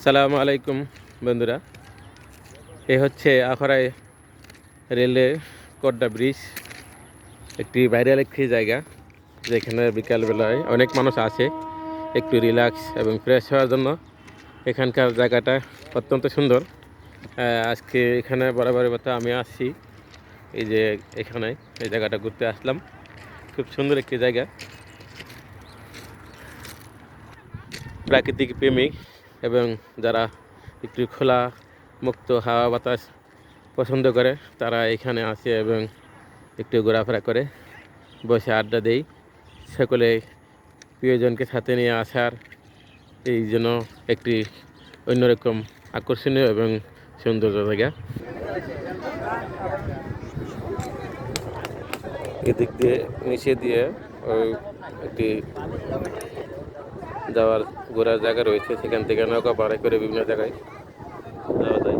আসসালামু আলাইকুম, বন্ধুরা। এ হচ্ছে আখড়ায় রেলে কড্ডা ব্রিজ। একটি ভাইরাল একটি জায়গা, যেখানে বিকালবেলায় অনেক মানুষ আসে একটু রিল্যাক্স এবং ফ্রেশ হওয়ার জন্য। এখানকার জায়গাটা অত্যন্ত সুন্দর। আজকে এখানে বরাবরের মতো আমি আসছি। এই যে এখানে এই জায়গাটা ঘুরতে আসলাম। খুব সুন্দর একটি জায়গা। প্রাকৃতিক প্রেমিক। এবং যারা একটু খোলা মুক্ত হাওয়া বাতাস পছন্দ করে, তারা এখানে আসে এবং একটু ঘোরাফেরা করে, বসে আড্ডা দেই। সকলে প্রিয়জনকে সাথে নিয়ে আসার এই জন্য একটি অন্যরকম আকর্ষণীয় এবং সৌন্দর্য জায়গা। এদিক দিয়ে নিচে দিয়ে ওই একটি যাওয়ার, ঘোরার জায়গা রয়েছে। সেখান থেকে নৌকা ভাড়া করে বিভিন্ন জায়গায় যাওয়া যায়।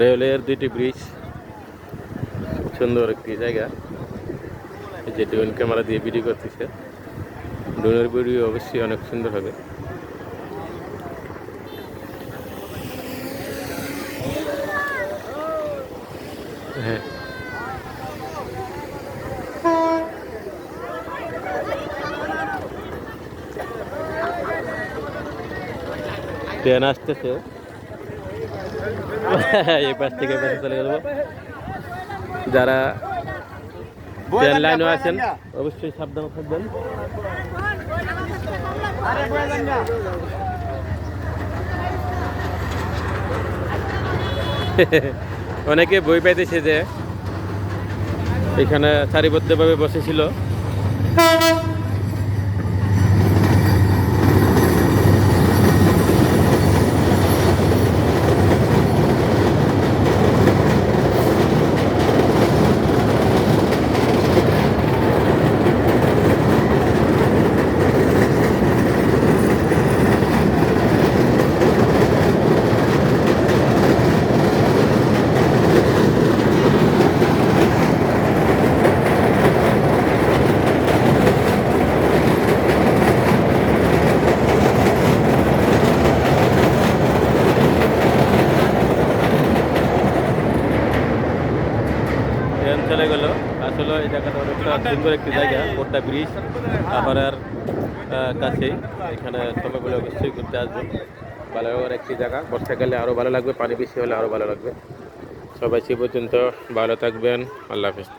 রেলের দুইটি ব্রিজ। সুন্দর একটি জায়গা। যে ড্রোন ক্যামেরা দিয়ে ভিডিও করতেছে। ড্রোনের ভিডিও অবশ্যই অনেক সুন্দর হবে। হ্যাঁ। ট্রেন আসতেছে। এই পাশ থেকে পাশে চলে গেল। যারা ট্রেন লাইনও আছেন, অবশ্যই সাবধান থাকবেন। অনেকে বই পাইতেছে যে এখানে সারিবদ্ধভাবে বসেছিল। ট্রেন চলে গেল। আসলে এই জায়গাটা অনেকটা সুন্দর একটি জায়গা পোর্টা ব্রিজ আবার কাছেই। এখানে সময়গুলো অবশ্যই ঘুরতে আসবেন ভালো একটি জায়গা। বর্ষাকালে আরও ভালো লাগবে, পানি বেশি হলে আরও ভালো লাগবে। সবাই সে পর্যন্ত ভালো থাকবেন। আল্লাহ হাফিজ।